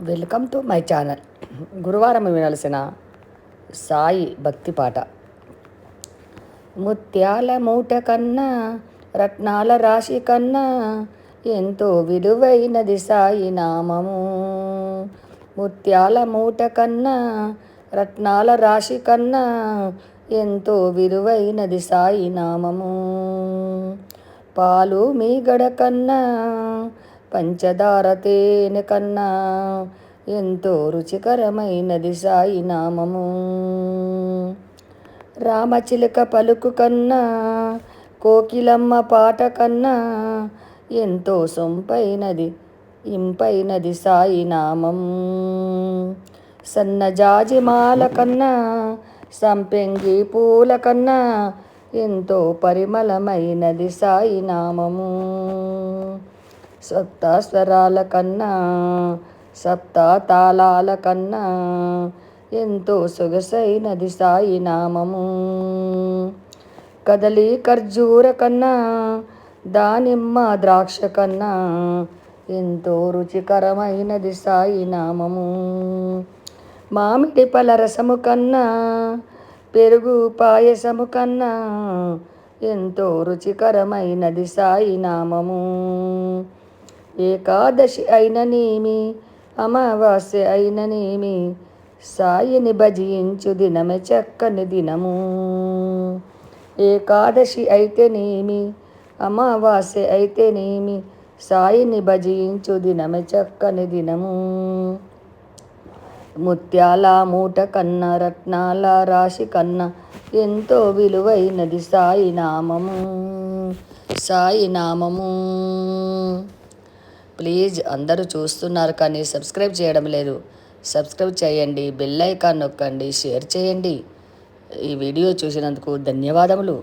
Welcome to my channel. గురువారం వినాల్సిన సాయి భక్తి పాట. ముత్యాల మూట కన్నా రత్నాల రాశి కన్నా ఎంతో విలువైనది సాయి నామము. ముత్యాల మూట కన్నా రత్నాల రాశి కన్నా ఎంతో విలువైనది సాయి నామము. పాలు మీగడ కన్నా పంచదార తేనె కన్నా ఎంతో రుచికరమైనది సాయి నామము. రామచిలుక పలుకు కన్నా కోకిలమ్మ పాట కన్నా ఎంతో సొంపైనది ఇంపైనది సాయి నామం. సన్నజాజి మాల కన్నా సంపెంగి పూల కన్నా ఎంతో పరిమళమైనది సాయి నామము. సప్త స్వరాల కన్నా సప్త తాళాల కన్నా ఎంతో సొగసైనది సాయి నామము. కదలి ఖర్జూర కన్నా దానిమ్మ ద్రాక్ష కన్నా ఎంతో రుచికరమైనది సాయి నామము. మామిడి పల రసము కన్నా పెరుగు పాయసము కన్నా ఎంతో రుచికరమైనది సాయి నామము. ఏకాదశి అయిననేమి అమావాస్య అయిననేమి సాయిని భజించు దినమే చక్కని దినము. ఏకాదశి అయితేనేమి అమావాస్య అయితేనేమి సాయిని భజించు దినమే చక్కని దినము. ముత్యాల మూట కన్నా రత్నాల రాశి కన్నా ఎంతో విలువైనది సాయినామము సాయినామము ప్లీజ్ అందరూ చూస్తున్నారు కానీ సబ్స్క్రైబ్ చేయడం లేదు. సబ్స్క్రైబ్ చేయండి బెల్ ఐకాన్ నొక్కండి షేర్ చేయండి. ఈ వీడియో చూసినందుకు ధన్యవాదములు.